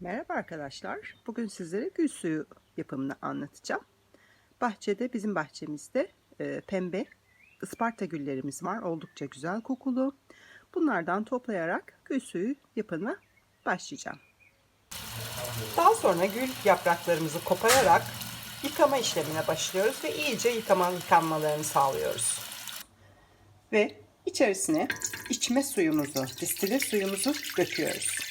Merhaba arkadaşlar. Bugün sizlere gül suyu yapımını anlatacağım. Bahçede, bizim bahçemizde e, pembe Isparta güllerimiz var. Oldukça güzel kokulu. Bunlardan toplayarak gül suyu yapımına başlayacağım. Daha sonra gül yapraklarımızı kopararak yıkama işlemine başlıyoruz ve iyice yıkama yıkanmalarını sağlıyoruz. Ve içerisine içme suyumuzu, distile suyumuzu döküyoruz.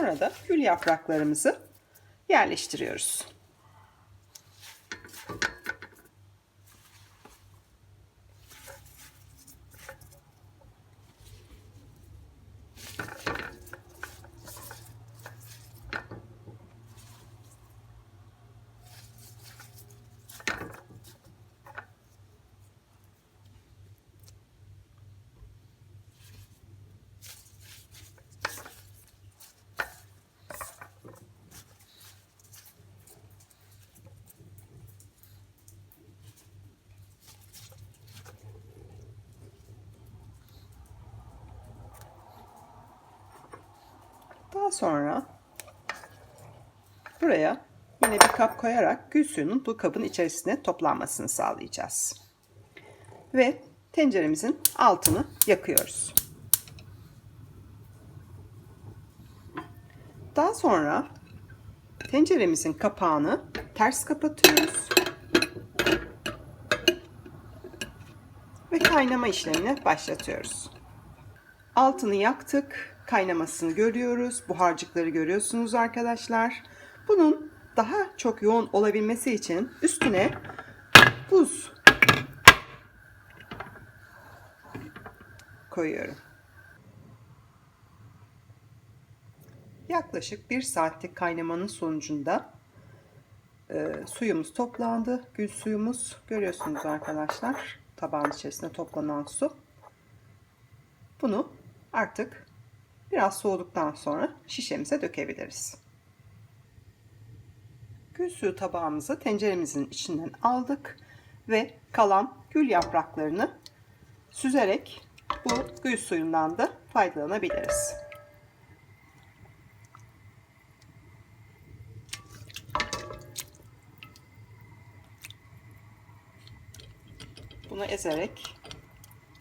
Sonra da gül yapraklarımızı yerleştiriyoruz. Sonra buraya yine bir kap koyarak gül suyunun bu kabın içerisine toplanmasını sağlayacağız. Ve tenceremizin altını yakıyoruz. Daha sonra tenceremizin kapağını ters kapatıyoruz. Ve kaynama işlemine başlatıyoruz. Altını yaktık. Kaynamasını görüyoruz. Buharcıkları görüyorsunuz arkadaşlar. Bunun daha çok yoğun olabilmesi için üstüne buz koyuyorum. Yaklaşık bir saatlik kaynamanın sonucunda e, suyumuz toplandı. Gül suyumuz görüyorsunuz arkadaşlar. Tabağın içerisinde toplanan su. Bunu artık biraz soğuduktan sonra şişemize dökebiliriz. Gül suyu tabağımızı tenceremizin içinden aldık ve kalan gül yapraklarını süzerek bu gül suyundan da faydalanabiliriz. Bunu ezerek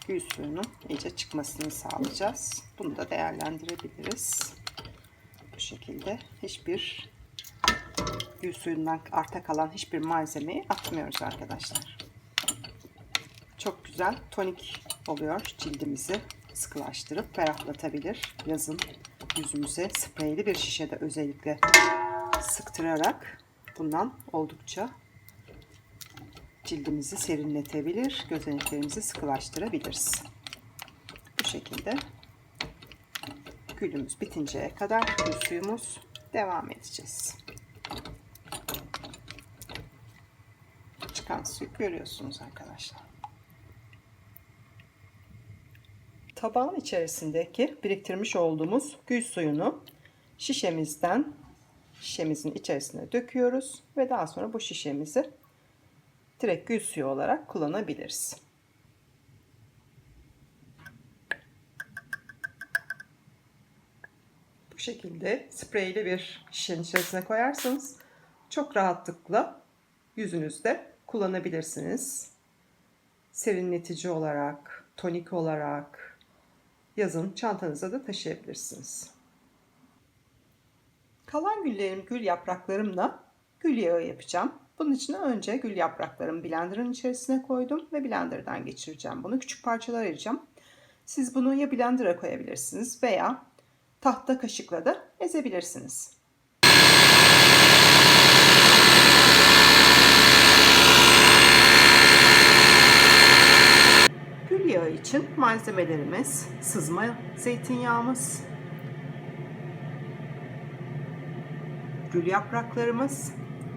gül suyunun iyice çıkmasını sağlayacağız. Bunu da değerlendirebiliriz. Bu şekilde hiçbir gül suyundan arta kalan hiçbir malzemeyi atmıyoruz arkadaşlar. Çok güzel tonik oluyor cildimizi sıkılaştırıp ferahlatabilir. Yazın yüzümüze spreyli bir şişede özellikle sıktırarak bundan oldukça cildimizi serinletebilir, gözeneklerimizi sıkılaştırabiliriz. Bu şekilde gülümüz bitinceye kadar gül suyumuz devam edeceğiz. Çıkan suyu görüyorsunuz arkadaşlar. Tabağın içerisindeki biriktirmiş olduğumuz gül suyunu şişemizden şişemizin içerisine döküyoruz ve daha sonra bu şişemizi direkt gül suyu olarak kullanabiliriz. Bu şekilde spreyli bir şişenin içerisine koyarsanız çok rahatlıkla yüzünüzde kullanabilirsiniz. Serinletici olarak, tonik olarak yazın çantanıza da taşıyabilirsiniz. Kalan güllerim, gül yapraklarımla gül yağı yapacağım. Bunun için önce gül yapraklarımı blenderın içerisine koydum ve blenderdan geçireceğim. Bunu küçük parçalar ayıracağım. Siz bunu ya blender'a koyabilirsiniz veya tahta kaşıkla da ezebilirsiniz. Gül yağı için malzemelerimiz sızma zeytinyağımız, gül yapraklarımız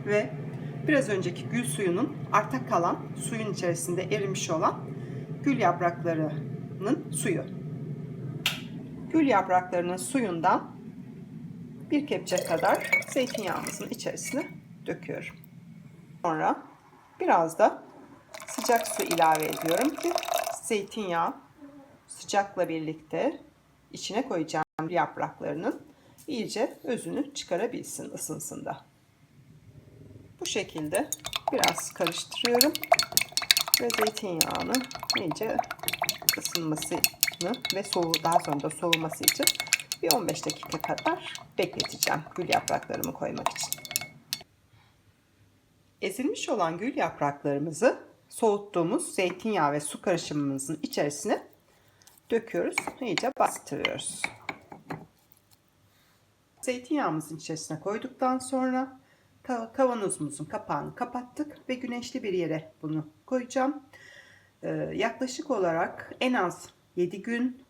ve biraz önceki gül suyunun arta kalan suyun içerisinde erimiş olan gül yapraklarının suyu. Gül yapraklarının suyundan bir kepçe kadar zeytinyağımızın içerisine döküyorum. Sonra biraz da sıcak su ilave ediyorum ki zeytinyağı sıcakla birlikte içine koyacağım yapraklarının iyice özünü çıkarabilsin ısınsın da. Bu şekilde biraz karıştırıyorum ve zeytinyağını iyice ısınmasını ve soğuğu daha sonra da soğuması için bir 15 dakika kadar bekleteceğim gül yapraklarımı koymak için. Ezilmiş olan gül yapraklarımızı soğuttuğumuz zeytinyağı ve su karışımımızın içerisine döküyoruz. iyice bastırıyoruz. Zeytinyağımızın içerisine koyduktan sonra kavanozumuzun kapağını kapattık ve güneşli bir yere bunu koyacağım. Ee, yaklaşık olarak en az 7 gün,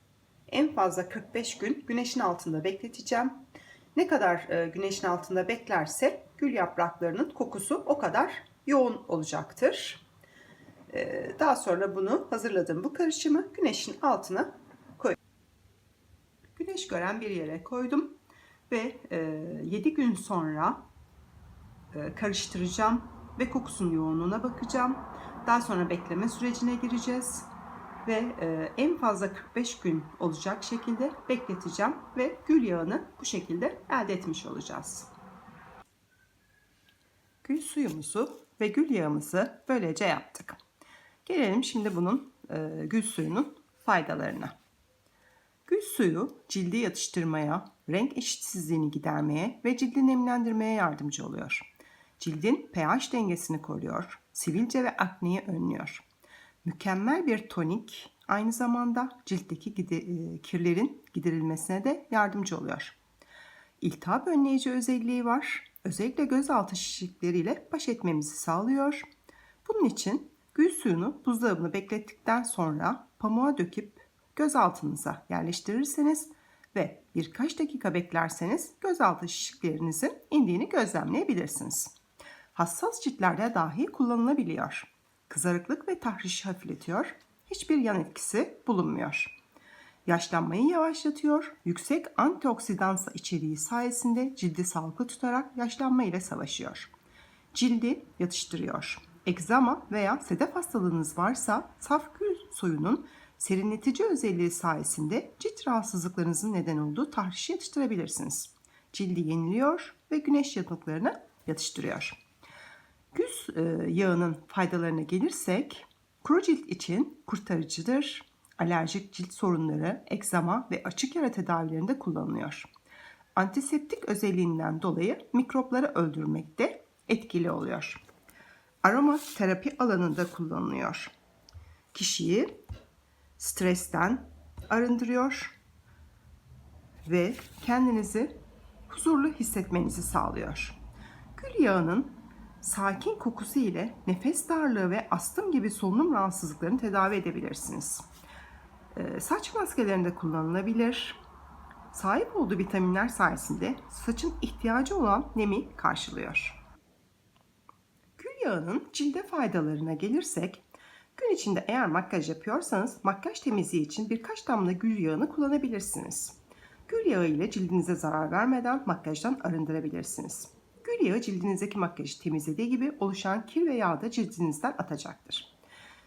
en fazla 45 gün güneşin altında bekleteceğim. Ne kadar e, güneşin altında beklerse gül yapraklarının kokusu o kadar yoğun olacaktır. Ee, daha sonra bunu hazırladığım bu karışımı güneşin altına koyuyorum. Güneş gören bir yere koydum ve 7 e, gün sonra karıştıracağım ve kokusunun yoğunluğuna bakacağım. Daha sonra bekleme sürecine gireceğiz ve e, en fazla 45 gün olacak şekilde bekleteceğim ve gül yağını bu şekilde elde etmiş olacağız. Gül suyumuzu ve gül yağımızı böylece yaptık. Gelelim şimdi bunun e, gül suyunun faydalarına. Gül suyu cildi yatıştırmaya, renk eşitsizliğini gidermeye ve cildi nemlendirmeye yardımcı oluyor. Cildin pH dengesini koruyor, sivilce ve akneyi önlüyor. Mükemmel bir tonik aynı zamanda ciltteki e, kirlerin giderilmesine de yardımcı oluyor. İltihap önleyici özelliği var. Özellikle gözaltı şişlikleriyle baş etmemizi sağlıyor. Bunun için gül suyunu buzdolabına beklettikten sonra pamuğa döküp göz altınıza yerleştirirseniz ve birkaç dakika beklerseniz gözaltı şişliklerinizin indiğini gözlemleyebilirsiniz. Hassas ciltlerde dahi kullanılabiliyor. Kızarıklık ve tahrişi hafifletiyor. Hiçbir yan etkisi bulunmuyor. Yaşlanmayı yavaşlatıyor. Yüksek antioksidansa içeriği sayesinde cildi sağlıklı tutarak yaşlanma ile savaşıyor. Cildi yatıştırıyor. Egzama veya sedef hastalığınız varsa saf gül suyunun serinletici özelliği sayesinde cilt rahatsızlıklarınızın neden olduğu tahrişi yatıştırabilirsiniz. Cildi yeniliyor ve güneş yanıklarını yatıştırıyor. Güz e, yağının faydalarına gelirsek, kuru cilt için kurtarıcıdır. Alerjik cilt sorunları, egzama ve açık yara tedavilerinde kullanılıyor. Antiseptik özelliğinden dolayı mikropları öldürmekte etkili oluyor. Aroma terapi alanında kullanılıyor. Kişiyi stresten arındırıyor ve kendinizi huzurlu hissetmenizi sağlıyor. Gül yağının sakin kokusu ile nefes darlığı ve astım gibi solunum rahatsızlıklarını tedavi edebilirsiniz. Ee, saç maskelerinde kullanılabilir. Sahip olduğu vitaminler sayesinde saçın ihtiyacı olan nemi karşılıyor. Gül yağının cilde faydalarına gelirsek, gün içinde eğer makyaj yapıyorsanız makyaj temizliği için birkaç damla gül yağını kullanabilirsiniz. Gül yağı ile cildinize zarar vermeden makyajdan arındırabilirsiniz. Gül yağı cildinizdeki makyajı temizlediği gibi oluşan kir ve yağ da cildinizden atacaktır.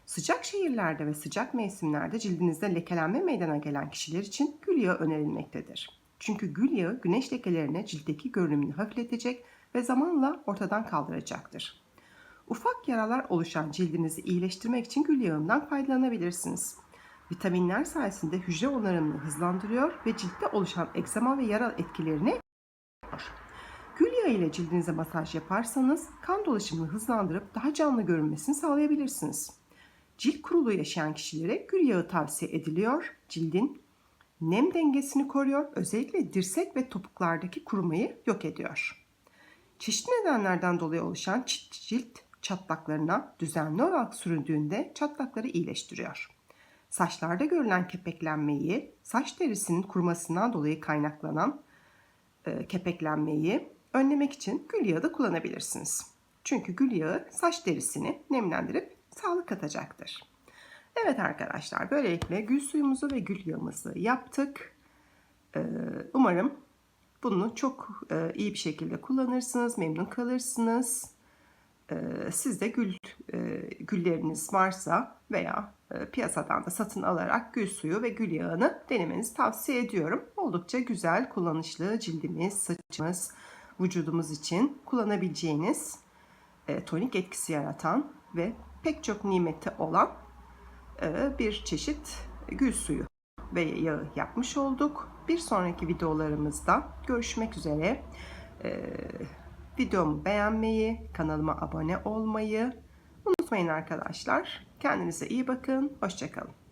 Sıcak şehirlerde ve sıcak mevsimlerde cildinizde lekelenme meydana gelen kişiler için gül yağı önerilmektedir. Çünkü gül yağı güneş lekelerini ciltteki görünümünü hafifletecek ve zamanla ortadan kaldıracaktır. Ufak yaralar oluşan cildinizi iyileştirmek için gül yağından faydalanabilirsiniz. Vitaminler sayesinde hücre onarımını hızlandırıyor ve ciltte oluşan eksema ve yara etkilerini Yağı ile cildinize masaj yaparsanız kan dolaşımını hızlandırıp daha canlı görünmesini sağlayabilirsiniz. Cilt kuruluğu yaşayan kişilere gül yağı tavsiye ediliyor. Cildin nem dengesini koruyor. Özellikle dirsek ve topuklardaki kurumayı yok ediyor. Çeşitli nedenlerden dolayı oluşan cilt çatlaklarına düzenli olarak sürüldüğünde çatlakları iyileştiriyor. Saçlarda görülen kepeklenmeyi, saç derisinin kurumasından dolayı kaynaklanan e, kepeklenmeyi önlemek için gül yağı da kullanabilirsiniz. Çünkü gül yağı saç derisini nemlendirip sağlık katacaktır. Evet arkadaşlar böylelikle gül suyumuzu ve gül yağımızı yaptık. Ee, umarım bunu çok e, iyi bir şekilde kullanırsınız, memnun kalırsınız. Ee, sizde gül e, gülleriniz varsa veya e, piyasadan da satın alarak gül suyu ve gül yağını denemenizi tavsiye ediyorum. Oldukça güzel, kullanışlı cildimiz, saçımız, vücudumuz için kullanabileceğiniz e, tonik etkisi yaratan ve pek çok nimeti olan e, bir çeşit gül suyu ve yağı yapmış olduk. Bir sonraki videolarımızda görüşmek üzere. E, videomu beğenmeyi, kanalıma abone olmayı unutmayın arkadaşlar. Kendinize iyi bakın. Hoşçakalın.